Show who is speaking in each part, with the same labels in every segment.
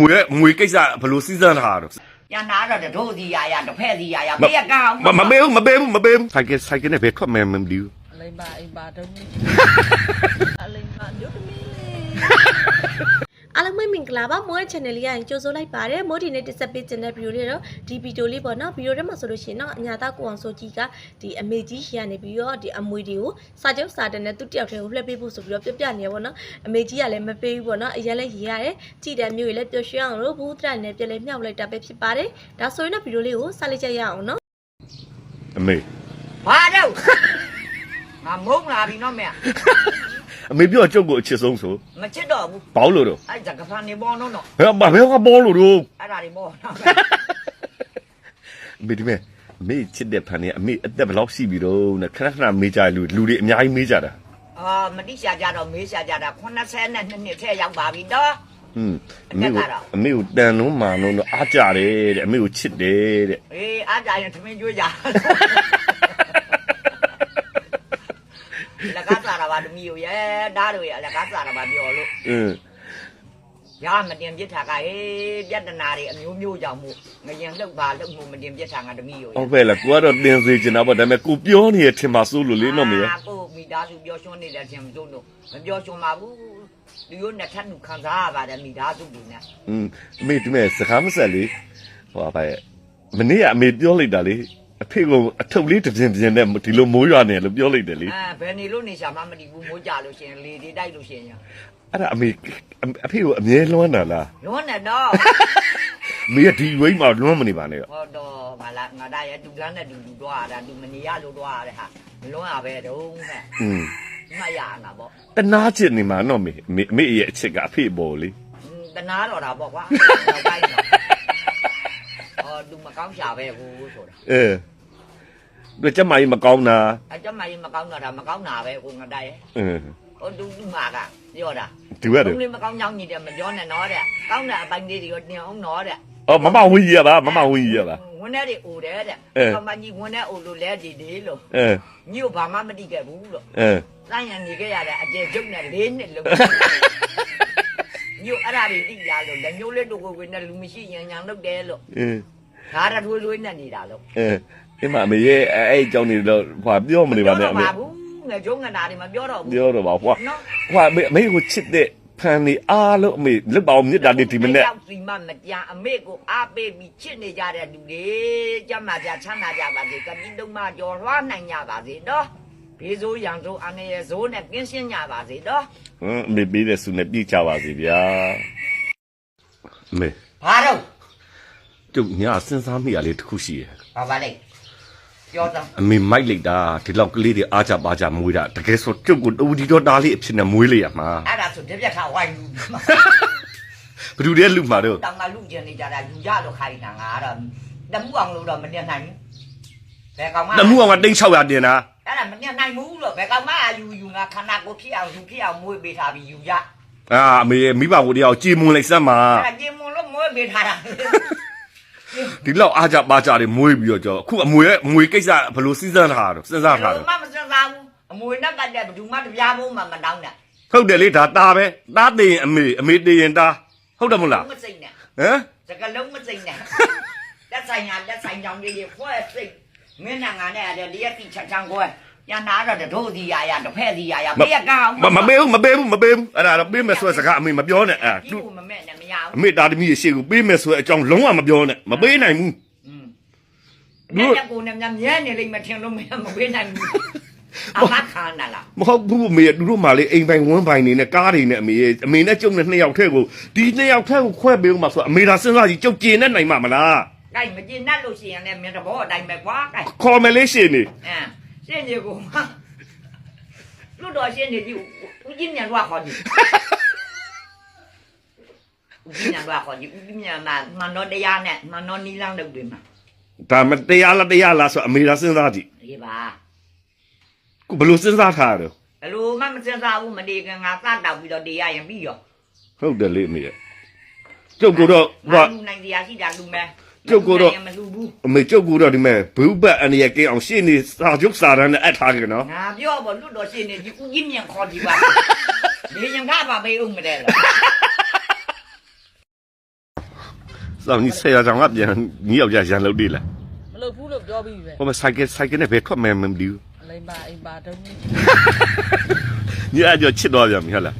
Speaker 1: ငွေငွေကိစ္စဘယ်လိုစီးစမ်းထားတာ
Speaker 2: ရနာတော့တတို့စီရရတစ်ဖက်စီရရပြက်ကောင်
Speaker 1: မမပေးဘူးမပေးဘူးမပေးဘူးဆိုင်ကဆိုင်ကနဲ့ဘယ်ထွက်မယ်မသိဘူး
Speaker 3: အလိမ္မာအိမ်ပါတော့နေအလိမ္မာမြို့သမီးလေး
Speaker 4: အားလုံးပဲမင်္ဂလာပါမိုးရဲ့ channel လေးရရင်ကြိုဆိုလိုက်ပါတယ်မိုးဒီနေ့တက်ဆက်ပေးခြင်းတဲ့ဗီဒီယိုလေးတော့ဒီဗီဒီယိုလေးပေါ့နော်ဗီဒီယိုထဲမှာဆိုလို့ရှိရင်တော့အညာသားကိုအောင်စိုးကြီးကဒီအမေကြီးရှီကနေပြီးတော့ဒီအမွေတွေကိုစာချုပ်စာတမ်းနဲ့သူတယောက်တည်းကိုလှည့်ပေးဖို့ဆိုပြီးတော့ပြပြနေရပေါ့နော်အမေကြီးကလည်းမပေးဘူးပေါ့နော်အရင်လည်းရေးရတယ်ကြည်တဲ့မျိုးကြီးလည်းပျော်ရွှင်အောင်လို့ဘူးတရနဲ့ပြလဲမြောက်လိုက်တာပဲဖြစ်ပါတယ်ဒါဆိုရင်တော့ဗီဒီယိုလေးကိုစလိုက်ကြရအောင်နော်
Speaker 1: အမေ
Speaker 2: ဘာတော့ငါမုန်းလာပြီနော်မင်း
Speaker 1: အမေပြောကြုတ်ကိုအချစ်ဆုံးဆို
Speaker 2: မချစ်တော့ဘူး
Speaker 1: ဘာလို့လို့
Speaker 2: အဲ့ဇကဖန်နေပေါ်တော့တော့
Speaker 1: ဟဲ့ဘာဘယ်ကပေါ်လို့တော့
Speaker 2: အဲ့ဒါတွေပေါ်တော့
Speaker 1: အမေဒီမဲ့အမေချစ်တဲ့ဖန်နေအမေအသက်ဘယ်လောက်ရှိပြီတော့နဲ့ခဏခဏမေးကြလူလူတွေအများကြီးမေးကြတာ
Speaker 2: အာမတိရှာကြတော့မေးရှာကြတာ82နှစ်ထဲရောက်ပါပြီတော့
Speaker 1: ဟွန်းအမေကိုအမေကိုတန်လုံးမာလုံးတော့အားကြတယ်တဲ့အမေကိုချစ်တယ်တဲ့
Speaker 2: အေးအားကြရင်သမင်းကျွေးကြ လကားစားတာပါတမီးကိုရဲဓာတ်တို့ရလကားစားတာပါပြောလို့
Speaker 1: အင်း
Speaker 2: ရမတင်ပြစ်ထားကဟေးပြဿနာတွေအမျိုးမျိုးကြောင့်မို့ငရင်လှုပ်ပါလှုပ်မှုမတင်ပြစ်ထားငါတမီးကို
Speaker 1: ဟုတ်ပဲလားကိုကတော့တင်စေချင်တာပေါ့ဒါပေမဲ့ကိုပြောနေရထင်ပါစိုးလို့လေနော်မေ
Speaker 2: အာကိုမိသားစုပြောရွှန်းနေတယ်ချင်းမစိုးလို့မပြောရွှန်းပါဘူးဒီလိုနဲ့ထပ်လူခံစားရပါတယ်မိသားစုတွေနဲ့
Speaker 1: อืมအမေဒီမဲ့စကားမဆက်လေဟိုပါပဲမနေ့ကအမေပြောလိုက်တာလေ အဖေကအထုပ်လေးတစ်ပြင်းပြင်းနဲ့ဒီလိုမိုးရွာနေလို့ပြောလိုက်တယ်လေ
Speaker 2: အာဘယ်နေလို့နေရှာမှမတည်ဘူးမိုးကြလို့ရှရင်လေတွေတိုက်လို့ရှရင်
Speaker 1: အဲ့ဒါအမေအဖေကိုအမြဲလွှမ်းတာလား
Speaker 2: လွန်းနေတော့
Speaker 1: အမေကဒီဝိမ်းမှာလွှမ်းမနေပါနဲ့ရော
Speaker 2: ဟောတော့မလားငါဒါရဲ့ဒူလန်းနဲ့ဒူဒူတော့ရတာဒူမနေရလို့တော့ရတဲ့ဟာမလွန်းရပဲတုံးဟဲ့
Speaker 1: อืม
Speaker 2: မှတ်ရအောင်ပေါ့
Speaker 1: တနာချစ်နေမှာနော်မေအမေအမေရဲ့အချစ်ကအဖေပေါ်လေ
Speaker 2: တနာတော့တာပေါ့ကွာတော့ပိုင်းတော့အော်ဒူမ ကောင်းရှာပဲကိုဆိုတာ
Speaker 1: အဲတို့ကျမကြီးမကောင်းတာ
Speaker 2: အကျမကြီးမကောင်းတော့တာမကောင်းတာပဲကိုငါဒါရဲ့
Speaker 1: အင်း
Speaker 2: ဟိုဒူဒူမာကပြောတာ
Speaker 1: ဒီဘက်
Speaker 2: ဘုံ
Speaker 1: တော့
Speaker 2: လေးမကောင်းကြောင်းကြီးတယ်မပြောနဲ့တော့တဲ့ကောင်းတဲ့အပိုင်းလေးတွေကိုတင်အောင်တော့တဲ့
Speaker 1: အော်မမဝင်းကြီးရပါမမဝင်းကြီးရပါ
Speaker 2: ဝင်းထဲတွေအိုတယ်တဲ့
Speaker 1: အဲ
Speaker 2: ကမကြီးဝင်းထဲအိုလို့လဲကြည့်သေးလို့
Speaker 1: အဲ
Speaker 2: ညို့ဘာမှမတိခဲ့ဘူးလို့
Speaker 1: အဲ
Speaker 2: တိုင်းရန်နေခဲ့ရတဲ့အကျေကျုပ်နဲ့၄နှစ်လုံးညို့အဲ့ဒါတွေတိလာလို့လက်ညိုးလေးတို့ကိုဝင်တဲ့လူမရှိရင်ညာလုပ်တယ်လို့
Speaker 1: အ င်း
Speaker 2: ငါရထွေးထွေးနဲ့နေတာလို့
Speaker 1: အဲဒီမှာအမေရဲ့အဲ့အဲ့အကြောင်းတွေတော့ဟိုပြောမနေပါနဲ့အမေ
Speaker 2: ဘူးငါကျုံငါနာတွေမပြောတော့ဘူး
Speaker 1: ပြောတော့ပါဟွာ
Speaker 2: နော်
Speaker 1: ဟွာအမေအမေကိုချစ်တဲ့ဖန်နေအားလုံးအမေလွတ်ပါအောင်မြစ်တာနေဒီမနဲ့
Speaker 2: ရောက်စီမမကြအမေကိုအားပေးပြီးချစ်နေကြတဲ့လူတွေကြမ်းမာကြချမ်းသာကြပါစေကတိတုံးမကြော်လွှားနိုင်ကြပါစေတော့ဘေးစိုးရန်စိုးအနေရစိုးနဲ့ကင်းရှင်းကြပါစေတော့
Speaker 1: ဟမ်အမေပေးတဲ့ဆုနဲ့ပြည့်ချပါစေဗျာအမေ
Speaker 2: ဘာတော့
Speaker 1: ကျုပ်ညာစဉ်းစားမိရလေးတစ်ခုရှိရဲ့
Speaker 2: ဘာပါလဲပြောတော့
Speaker 1: အမေမိုက်လိုက်တာဒီလောက်ကလေးတွေအားကြပါကြမွေးတာတကယ်ဆိုကျုပ်ကိုတူဒီတော့တားလေးအဖြစ်နဲ့မွေးလိုက်ရမှာ
Speaker 2: အဲ့ဒါဆိုတပြက်ထားဝိုင်းလူ
Speaker 1: ဘယ်သူတည်းလူမှာတော့
Speaker 2: တောင်ကလူကျင်နေကြတာလူကြလို့ခိုင်းတာငါတော့တမှုအောင်လို့တော့မတင်နိုင်ဘူးဘယ်ကောင်မှ
Speaker 1: နမှုအောင်ကတိတ်600တင်တာ
Speaker 2: အဲ့ဒါမတင်နိုင်ဘူးလို့ဘယ်ကောင်မှယူယူငါခန္ဓာကိုယ်ဖြစ်အောင်ယူဖြစ်အောင်မွေးပေးထားပြီးယူရ
Speaker 1: အာအမေမိဘကိုတယောက်ကြည်မွန်လိုက်စမ်းပါ
Speaker 2: အဲ့ဒါကျင်းမလို့မွေးပေးထားတာ
Speaker 1: ဒီလောက်အားကြပါကြတွေမွေးပြီးတော့ကြောအခုအမွေရဲ့အမွေကိစ္စဘယ်လိုစီးစမ်းထားတော့စဉ်းစားထား
Speaker 2: ဘ
Speaker 1: တယ်
Speaker 2: ယ်မှမစမ်းစားဘူးအမွေနဲ့တက်တဲ့ဘယ်သူမှတပြားဖို့မှမတောင်းနဲ့
Speaker 1: ဟုတ်တယ်လေဒါตาပဲตาသိရင်အမေအမေသိရင်ตาဟုတ်တယ်မဟုတ်လား
Speaker 2: မစိတ်နဲ့
Speaker 1: ဟမ်
Speaker 2: စကလုံးမစိတ်နဲ့လက်ဆိုင်ရလက်ဆိုင်ကြောင်ကြီးတွေဖွဲစိတ်မင်းနဲ့ငါနဲ့အဲ့ဒါလျက်တိချက်ချမ်းကွဲရနာတော့တတို့စီရရတစ်ဖက်စီရရပြက်ကောင်
Speaker 1: မမပေးဘူးမပေးဘူးမပေးဘူးအဲ့ဒါတော့ပေးမယ်ဆိုတဲ့စကားအမေမပြောနဲ့အဲ့
Speaker 2: ဒီ
Speaker 1: သူ
Speaker 2: ကိုမမဲ့နဲ့မရ
Speaker 1: အမေတာသမီးရဲ့ရှေ့ကိုပေးမယ်ဆိုတဲ့အကြောင်းလုံးဝမပြောနဲ့မပေးနိုင်ဘူး
Speaker 2: ဘူးညက်ကိုနဲ့မြမြဲနေလိမ့်မထင်လို့မမပေးနိုင်ဘူးအမခန္ဓာလား
Speaker 1: မဟုတ်ဘူးအမေသူတို့မှလေအိမ်ပိုင်ဝန်းပိုင်နေနဲ့ကားတွေနဲ့အမေရဲ့အမေနဲ့ကျုပ်နဲ့နှစ်ယောက်ထဲကိုဒီနှစ်ယောက်ထဲကိုခွဲပေးဦးမှာဆိုအမေသာစဉ်းစားကြည့်ကျုပ်ကျင်နဲ့နိုင်မှာမလား
Speaker 2: ကဲမကျင်တတ်လို့ရှိရင်လည်းမြတ်တော်အတိုင်းပဲကွာကဲ
Speaker 1: ခေါ်မယ်လေးရှင်နေ
Speaker 2: အဲရှင်းကြီးကိုလူတော်ရှင်းနေကြီးဦးကြီးမြန်တော့ခေါ်ကြီး ဦးကြီးမြန်တော့ခေါ်ကြီးဦးကြီးမြန်မှာမန်တော်တရားနဲ့မန်တော်နီလန်းလုပ်တွေမှာ
Speaker 1: ဒါမတရားလားတရားလားဆိုအမေသာစဉ်းစားကြည့်
Speaker 2: ဒီပါ
Speaker 1: ကိုဘယ်လိုစဉ်းစားထားရတော့
Speaker 2: ဘလို့မှမစင်စားဘူးမဒီကငါစတောက်ပြီးတော့တရားရင်ပြီးရော
Speaker 1: ဟုတ်တယ်လေအမေရဲ့ကျုပ်ကတော့ဟို
Speaker 2: လူနိုင်တရားရှိတာလူမဲ
Speaker 1: ကျုပ်ကတော့
Speaker 2: မလူဘူး
Speaker 1: အမေကျုပ်ကတော့ဒီမဲ့ဘူးဘတ်အနေရကင်းအောင်ရှေ့နေစာချုပ်စာတမ်းနဲ့အပ်ထားကြနော်
Speaker 2: ငါပြောပေါ့လူတော်ရှင်းနေဒီဦးကြီးမြန်ခေါ်ဒီပါလေရင်ကားပါပေးဦးမတဲ့လား
Speaker 1: စောင့်ကြီးဆရာကြောင့်ကပြန်ညီယောက်ျားရန်လုပ်သေးလား
Speaker 3: မလုပ်ဘူးလို့ပြောပြီးပဲ
Speaker 1: ဟိုမှာဆိုင်ကယ်ဆိုင်ကယ်နဲ့ဘယ်ထွက်မှန်းမသိဘူး
Speaker 3: အလိမ်ပါအိမ်ပါတုံးကြီး
Speaker 1: ညီအကျော်ချစ်တော့ပြန်ပြီဟုတ်လား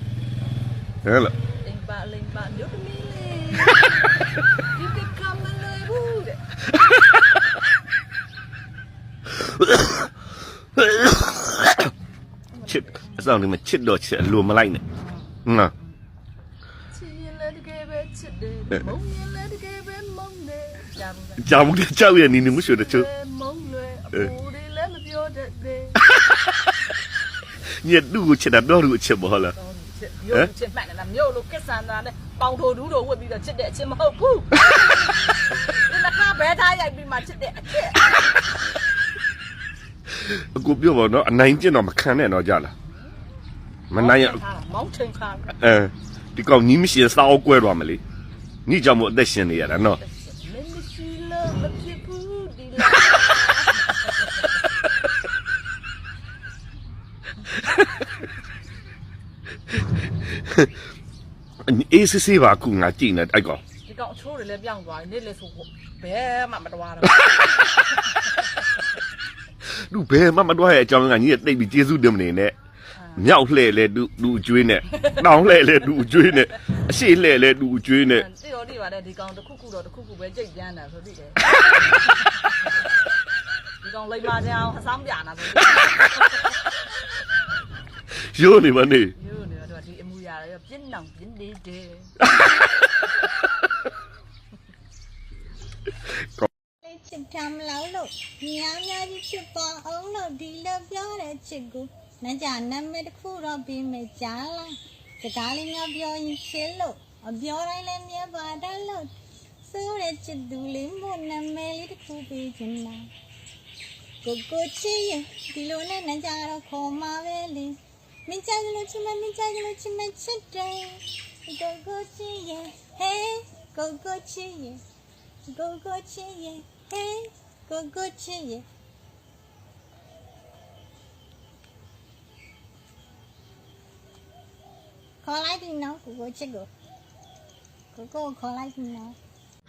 Speaker 1: ဟဲ့လား
Speaker 3: အိမ်ပါအလိမ်ပါမြို့သမီးလေးဒီကကမလေးဘူးတဲ့
Speaker 1: ချစ်အဆောင်ဒီမှာချစ်တော့ချစ်အလိုမလိုက်နဲ့နော်
Speaker 3: ချစ်ရင်လည်းတကယ်ပဲချစ်တယ်မုန်းရင်လည်းတကယ်ပဲမုန်းတယ် ကြားဘူးလား
Speaker 1: ကြောင်တဲ့ကြောက်ရနေနေမှုရှိတဲ့ချို့
Speaker 3: မုန်းလွယ်အပူတွေလည်းမပြောတတ်တယ်
Speaker 1: ညတူကိုချစ်တာတော့သူအချစ်မဟုတ်လား
Speaker 3: တော့ချစ်မြို့ချစ်မှတ်နေတာမြို့လိုကစ္ဆန်တာနဲ့ပေါင်ထိုဒူးတို့ဝတ်ပြီးတော့ချစ်တဲ့အချင်းမဟုတ်ဘူးဒီလက်ခါဘဲထားရိုက်ပြီးမှချစ်တဲ့အချစ်
Speaker 1: အကူပြောပါတော့အနိုင်ကျင့်တော့မခံနဲ့တော့ကြလားမနိုင်ရ
Speaker 3: မောင်းချိန်ခါ
Speaker 1: အဲဒီကောင်ညီမရှိရင်စားအောင်ကွဲသွားမလေညီကြောင့်မို့အသက်ရှင်နေရတာနော်
Speaker 3: မင်းမရှိလို့မဖြစ်ဘူးဒီလား
Speaker 1: အေးစစ်စစ်ပါကူငါကြည့်နေအဲ့ကောင်
Speaker 3: ဒီကောင်အချိုးတွေလည်းပြောင်းသွားပြီနေ့လေဆိုဘဲမှမတော်တော့
Speaker 1: သူဘယ်မှမတွားရဲ့အကြောင်းကညီကတိတ်ပြီးကျေးဇူးတင်မနေနဲ့ မြောက်လှဲ့လဲသူသူအကျွေးနဲ့တောင်းလှဲ့လဲသူအကျွေးနဲ့အရှိလှဲ့လဲသူအကျွေးနဲ့
Speaker 3: တိတော်တိပါတယ်ဒီကောင်တစ်ခုခုတော့တစ်ခုခုပဲကြိတ်ပြန်တာဆိုသိတယ်ဒီကောင်လိမ္မာကြအောင်အဆောင်ပြန်တာဆို
Speaker 1: ရိုးနေမနေ
Speaker 3: ယူနေတော့ဒီအမူအရာတွေပြင်းနောင်ပြင်းနေတယ်
Speaker 5: လေးချစ်ထားမလို့လို့ညာများကြီးဖြစ်ပါအောင်လို့ဒီလိုပြောတဲ့ချစ်ကို နကြနာမည်တစ်ခုတော့ပြီးမယ်ကြားလားစကားလေးများပြောရင်ရှင်းလို့အပြောတိုင်းလည်းမြဲပါတတ်လို့ဆိုးတဲ့ချစ်သူလေးမို့နာမည်လေးတစ်ခုပြီးချင်တာကိုကိုချစ်ရင်ဒီလိုနဲ့နကြတော့ခေါ်မှာပဲလေမင်းကြိုက်လို့ချစ်မမင်းကြိုက်လို့ချစ်မချစ်တယ်ကိုကိုချစ်ရင် hey ကိုကိုချစ်ရင် go go ချစ်ရဲ့ hey go go ချစ်ရဲ့ခေါ် လိုက်ပြီနော်ကိုကိုချစ်ကိုကိုကိုကိုခေါ်လိုက်ပြီနော်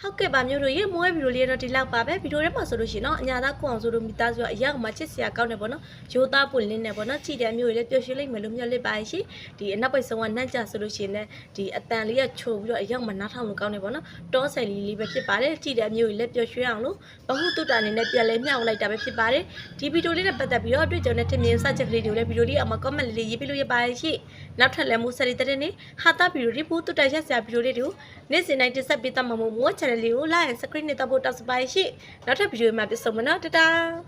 Speaker 4: ဟုတ်ကဲ့ပါမျိုးတို့ရေမွေးဗီဒီယိုလေးတော့ဒီလောက်ပါပဲဗီဒီယိုထဲမှာဆိုလို့ရှိရင်တော့အညာသားကိုအောင်ဆိုတို့မိသားစုကအရောက်မှာချစ်စရာကောင်းတယ်ပေါ့နော်ရိုးသားပွင့်လင်းတယ်ပေါ့နော်ကြည်တဲ့မျိုးတွေလည်းပျော်ရွှင်လိမ့်မယ်လို့မျှော်လင့်ပါရဲ့ရှင်ဒီအနောက်ပိတ်ဆုံးကနှက်ကြဆိုလို့ရှိရင်လည်းဒီအတန်လေးကချိုပြီးတော့အရောက်မှာနားထောင်လို့ကောင်းတယ်ပေါ့နော်တောဆယ်လေးလေးပဲဖြစ်ပါတယ်ကြည်တဲ့မျိုးတွေလည်းပျော်ရွှင်အောင်လို့ဘဟုတုတ္တအနေနဲ့ပြန်လဲမျှောက်လိုက်တာပဲဖြစ်ပါတယ်ဒီဗီဒီယိုလေးနဲ့ပတ်သက်ပြီးတော့အတွေ့အကြုံနဲ့ထင်မြင်စချက်ကလေးတွေကိုလည်းဗီဒီယိုလေးအောက်မှာ comment လေးလေးရေးပြလို့ရပါရဲ့ရှင်နောက်ထပ်လည်းမိုးစရီတဲ့နေ့ဟာတာဗီဒီယိုတွေဘူးတုတ္တရက်စရာဗီဒီယိုလေးတွေကိုနေ့စဉ်တိုင်းတင်ဆက်ပေးတတ်မှာမို့မိုး channel လေးကို like and subscribe နဲ့တော့ပို့တောက်စပါရှိနောက်ထပ်ဗီဒီယိုမှာပြန်ဆုံမနော်တတား